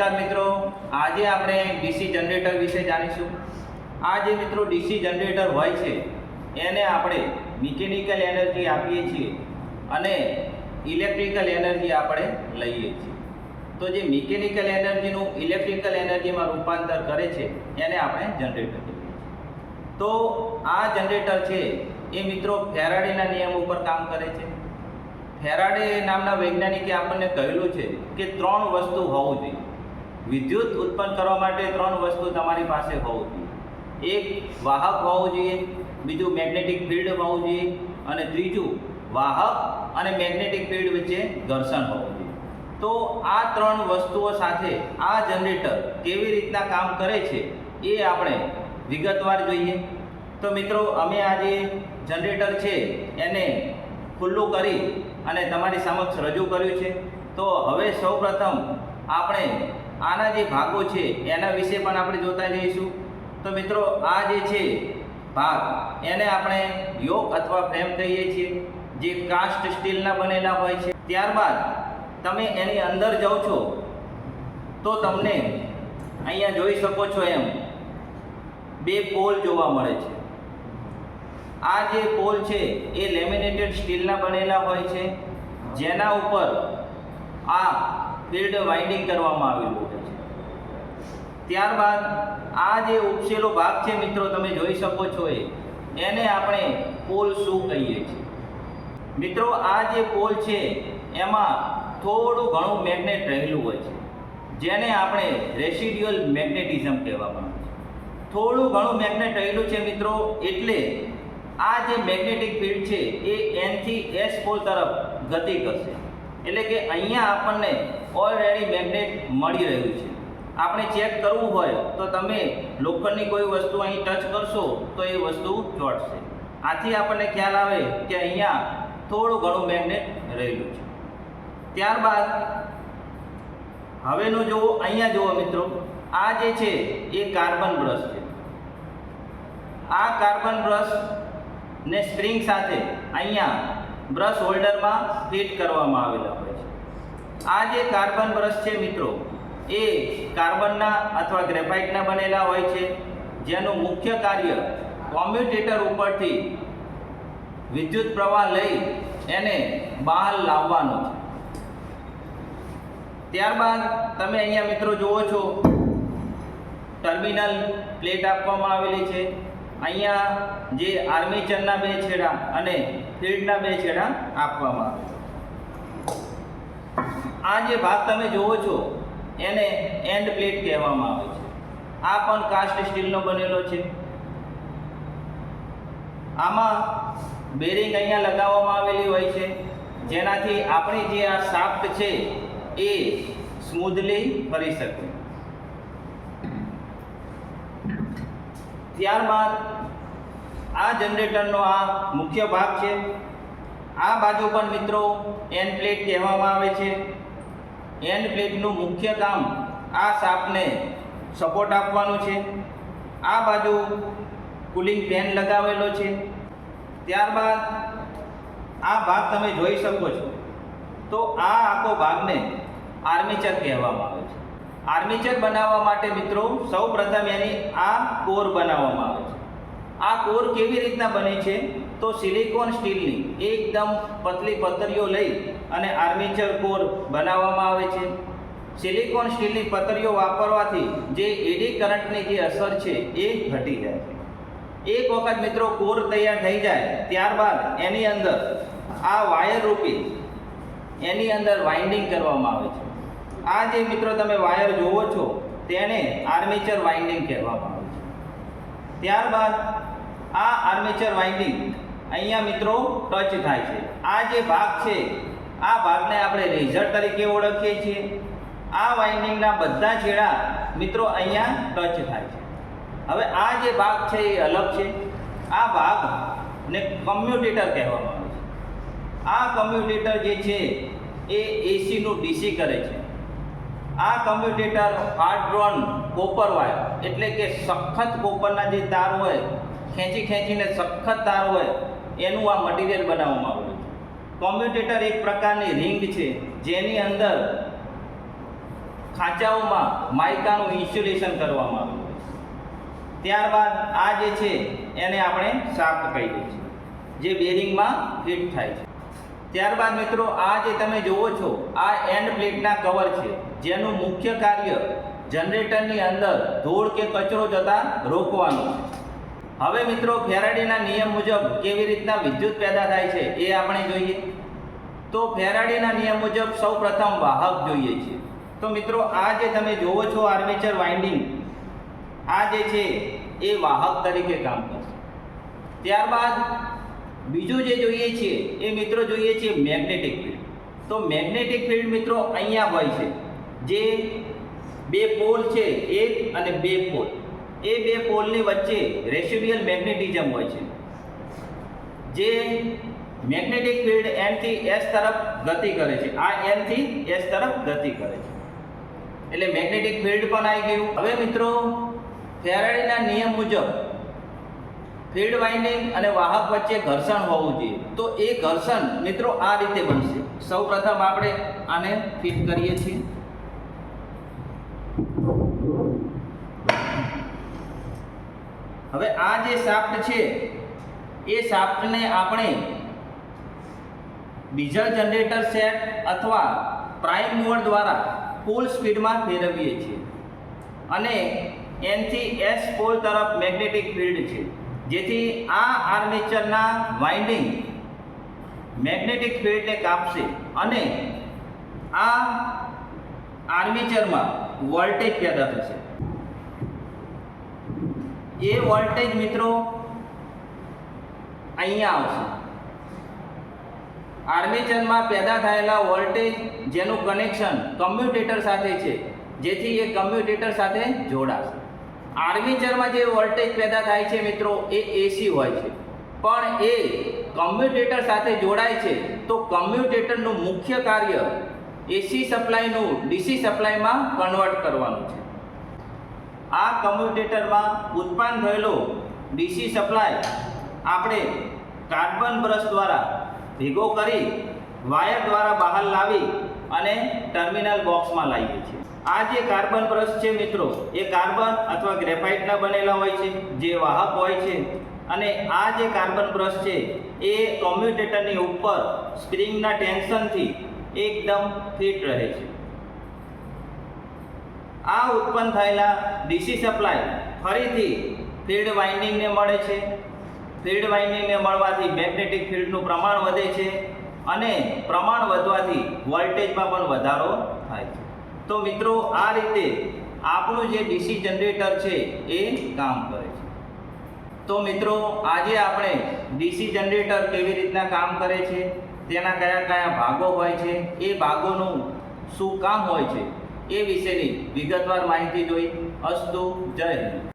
નમસ્કાર મિત્રો. આજે આપણે ડીસી જનરેટર વિશે જાણીશું. આ જે મિત્રો ડીસી જનરેટર હોય છે, એને આપણે મિકેનિકલ એનર્જી આપીએ છીએ અને ઇલેક્ટ્રિકલ એનર્જી આપણે લઈએ છીએ. તો જે મિકેનિકલ એનર્જીનું ઇલેક્ટ્રિકલ એનર્જીમાં રૂપાંતર કરે છે, એને આપણે જનરેટર કહીએ તો આ જનરેટર છે, એ મિત્રો ફેરાડેના નિયમ ઉપર કામ કરે છે. ફેરાડે નામના વૈજ્ઞાનિકે આપણને કહેલું છે કે ત્રણ વસ્તુ હોવું જોઈએ. વિદ્યુત ઉત્પન્ન કરવા માટે ત્રણ વસ્તુ તમારી પાસે હોવું જોઈએ. એક, વાહક હોવું જોઈએ, બીજું મેગ્નેટિક ફિલ્ડ હોવું જોઈએ, અને ત્રીજું, વાહક અને મેગ્નેટિક ફિલ્ડ વચ્ચે ઘર્ષણ હોવું જોઈએ. તો આ ત્રણ વસ્તુઓ સાથે આ જનરેટર કેવી રીતના કામ કરે છે એ આપણે વિગતવાર જોઈએ. તો મિત્રો, અમે આ જે જનરેટર છે એને ખુલ્લું કરી અને તમારી સમક્ષ રજૂ કર્યું છે. તો હવે સૌપ્રથમ આપણે આના જે ભાગો છે, એના વિશે પણ આપણે જોતા જઈશું. તો મિત્રો, આ જે છે ભાગ, એને આપણે યોગ અથવા ફ્રેમ કહીએ છીએ, જે કાસ્ટ સ્ટીલના બનેલા હોય છે. ત્યારબાદ, તમે એની અંદર જાઓ છો, તો તમને અહીંયા જોઈ શકો છો એમ, બે પોલ જોવા મળે છે. આ જે પોલ છે, એ લેમિનેટેડ સ્ટીલના બનેલા હોય છે. જેના ઉપર આ ફિલ્ડ વાઇન્ડિંગ કરવામાં આવેલું હોય છે. ત્યારબાદ આ જે ઉપસેલો ભાગ છે મિત્રો, તમે જોઈ શકો છો એને આપણે પોલ શું કહીએ છીએ? મિત્રો, આ જે પોલ છે, એમાં થોડું ઘણું મેગ્નેટ રહેલું હોય છે, જેને આપણે રેસિડ્યુઅલ મેગ્નેટિઝમ કહેવામાં આવે છે થોડું ઘણું મેગ્નેટ રહેલું છે મિત્રો, એટલે આ જે મેગ્નેટિક ફિલ્ડ છે, એ એનથી એસ પોલ તરફ ગતિ કરશે. એટલે કે અહીંયા આપણને ઓલરેડી મેગ્નેટ મળી રહ્યું છે. આપણે ચેક કરવું હોય તો તમે લોખંડની કોઈ વસ્તુ અહીં ટચ કરશો તો એ વસ્તુ ચોટશે. આથી આપણને ખ્યાલ આવે કે અહીંયા થોડું ઘણું મેગ્નેટ રહેલું છે. ત્યારબાદ, હવેનું જુઓ, અહીંયા જુઓ મિત્રો, આ જે છે એ કાર્બન બ્રશ છે. આ કાર્બન બ્રશ ને સ્પ્રિંગ સાથે અહીંયા બ્રશ હોલ્ડરમાં ફિટ કરવામાં આવેલા હોય આ જે કાર્બન બ્રશ છે મિત્રો, એ કાર્બનના અથવા ગ્રેફાઇટના બનેલા હોય છે. જેનું મુખ્ય કાર્ય કોમ્યુટેટર ઉપરથી વિદ્યુત પ્રવાહ લઈ એને બહાર લાવવાનું છે. ત્યારબાદ તમે અહીંયા મિત્રો જુઓ છો, ટર્મિનલ પ્લેટ આપવામાં આવેલી છે. અહીંયા જે આર્મેચરના બે છેડા અને ફિલ્ડના બે છેડા આપવામાં આવે આ જે ભાગ તમે જુઓ છો, એને એન્ડ પ્લેટ કહેવામાં આવે છે. આ પણ કાસ્ટ સ્ટીલનો બનેલો છે. આમાં બેરિંગ અહીંયા લગાવવામાં આવેલી હોય છે. જેનાથી આપણી જે આ શાફ્ટ છે, એ સ્મૂધલી ફરી શકે. ત્યારબાદ આ જનરેટરનો આ મુખ્ય ભાગ છે. આ બાજુ પણ મિત્રો એન્ડ પ્લેટ કહેવામાં આવે છે. એન્ડ પ્લેટનું મુખ્ય કામ આ સાપને સપોર્ટ આપવાનું છે. આ બાજુ કુલિંગ ફેન લગાવેલો છે. ત્યારબાદ આ ભાગ તમે જોઈ શકો છો. તો આ આખો ભાગને આર્મીચર કહેવામાં આવે છે. આર્મીચર બનાવવા માટે મિત્રો સૌ પ્રથમ એની આ કોર બનાવવામાં આવે આ કોર કેવી રીતના બને છે? તો સિલિકોન સ્ટીલની, એકદમ પતલી પતરીઓ લઈ અને આર્મેચર કોર બનાવવામાં આવે છે. સિલિકોન સ્ટીલની પતરીઓ વાપરવાથી જે એડી કરંટની જે અસર છે એ ઘટી જાય એક વખત મિત્રો કોર તૈયાર થઈ જાય, ત્યારબાદ એની અંદર આ વાયર રૂપી એની અંદર વાઇન્ડિંગ કરવામાં આવે છે. આ જે મિત્રો તમે વાયર જુઓ છો, તેને આર્મેચર વાઇન્ડિંગ કહેવામાં આવે છે. ત્યારબાદ આ આર્મેચર વાઇન્ડિંગ અહીંયા મિત્રો ટચ થાય છે. આ જે ભાગ છે, આ ભાગને આપણે રેઝર તરીકે ઓળખીએ છીએ. આ વાઇન્ડિંગના બધા છેડા મિત્રો અહીંયા ટચ થાય છે. હવે આ જે ભાગ છે એ અલગ છે. આ ભાગને કમ્યુટેટર કહેવામાં આવે છે. આ કમ્યુટેટર જે છે એ એસીનું ડીસી કરે છે. આ commutator hard drawn copper wire એટલે કે સખત કોપરના જે તાર હોય ખેંચી ખેંચીને સખત તાર હોય, એનું આ મટીરિયલ બનાવવામાં આવ્યું છે. કોમ્પ્યુટેટર એક પ્રકારની રિંગ છે, જેની અંદર ખાંચાઓમાં માઇકાનું ઇન્સ્યુલેશન કરવામાં આવ્યું છે. ત્યારબાદ આ જે છે, એને આપણે શાફ્ટ કહીએ છીએ, જે બેરિંગમાં ફિટ થાય છે. ત્યારબાદ મિત્રો, આ જે તમે જુઓ છો, આ એન્ડ પ્લેટના કવર છે, જેનું મુખ્ય કાર્ય જનરેટરની અંદર ધૂળ કે કચરો જતાં રોકવાનું છે. હવે મિત્રો ફેરાડેના નિયમ મુજબ કેવી રીતના વિદ્યુત પેદા થાય છે એ આપણે જોઈએ. તો ફેરાડેના નિયમ મુજબ સૌ પ્રથમ વાહક જોઈએ છે. તો મિત્રો આ જે તમે જોવો છો આર્મેચર વાઇન્ડિંગ, આ જે છે એ વાહક તરીકે કામ કરશે. ત્યારબાદ બીજું જે જોઈએ છીએ એ મિત્રો જોઈએ છીએ મેગ્નેટિક ફિલ્ડ. તો મેગ્નેટિક ફિલ્ડ મિત્રો અહીંયા હોય છે. જે બે પોલ છે, એક અને બે પોલ. એ બે પોલની વચ્ચે રેસિડ્યુઅલ મેગ્નેટિઝમ હોય છે. જે મેગ્નેટિક ફિલ્ડ એનથી એસ તરફ ગતિ કરે છે. આ એનથી એસ તરફ ગતિ કરે છે. એટલે મેગ્નેટિક ફિલ્ડ પણ આવી ગયું. હવે મિત્રો, ફેરાડેના નિયમ મુજબ ફિલ્ડ વાઇન્ડિંગ અને વાહક વચ્ચે ઘર્ષણ હોવું જોઈએ. તો એ ઘર્ષણ મિત્રો આ રીતે બનશે. સૌ પ્રથમ આપણે આને ફિટ કરીએ છીએ. હવે આ જે શાફ્ટ છે, એ શાફ્ટને આપણે ડીઝલ જનરેટર સેટ અથવા પ્રાઇમ મૂવર દ્વારા ફૂલ સ્પીડમાં ફેરવીએ છીએ. અને એનથી એસ પોલ તરફ મેગ્નેટિક ફિલ્ડ છે. જેથી આ આર્મેચરના વાઇન્ડિંગ મેગ્નેટિક ફિલ્ડને કાપશે અને આ આર્મેચરમાં વોલ્ટેજ પેદા થશે. એ વોલ્ટેજ મિત્રો અહીંયા આવશે. આર્મેચરમાં પેદા થયેલા વોલ્ટેજ જેનું કનેક્શન કમ્યુટેટર સાથે છે, જેથી એ કમ્યુટેટર સાથે જોડાશે. આર્મેચરમાં જે વોલ્ટેજ પેદા થાય છે મિત્રો, એ એસી હોય છે. પણ એ કમ્યુટેટર સાથે જોડાય છે, તો કમ્યુટેટરનું મુખ્ય કાર્ય એસી સપ્લાયનું ડીસી સપ્લાયમાં કન્વર્ટ કરવાનું છે. કમ્યુટેટરમાં ઉત્પન્ન થયેલો ડીસી સપ્લાય આપણે કાર્બન બ્રશ દ્વારા ભેગો કરી વાયર દ્વારા બહાર લાવી અને ટર્મિનલ બોક્સમાં લાવીએ છીએ. આ જે કાર્બન બ્રશ છે મિત્રો, એ કાર્બન અથવા ગ્રેફાઇટના બનેલા હોય છે, જે વાહક હોય છે. અને આ જે કાર્બન બ્રશ છે, એ કોમ્યુટેટરની ઉપર સ્પ્રિંગના ટેન્શનથી એકદમ ફિટ રહે છે. આ ઉત્પન્ન થયેલા ડીસી સપ્લાય ફરીથી ફિલ્ડ વાઇન્ડિંગને મળે છે. ફિલ્ડ વાઇન્ડિંગને મળવાથી મેગ્નેટિક ફિલ્ડનું પ્રમાણ વધે છે અને પ્રમાણ વધવાથી વોલ્ટેજમાં પણ વધારો થાય છે. તો મિત્રો, આ રીતે આપણું જે ડીસી જનરેટર છે એ કામ કરે છે. તો મિત્રો, આજે આપણે ડીસી જનરેટર કેવી રીતના કામ કરે છે, તેના કયા કયા ભાગો હોય છે, એ ભાગોનું શું કામ હોય છે એ વિશેની વિગતવાર માહિતી જોઈ. અસ્તુ જય હિન્દ.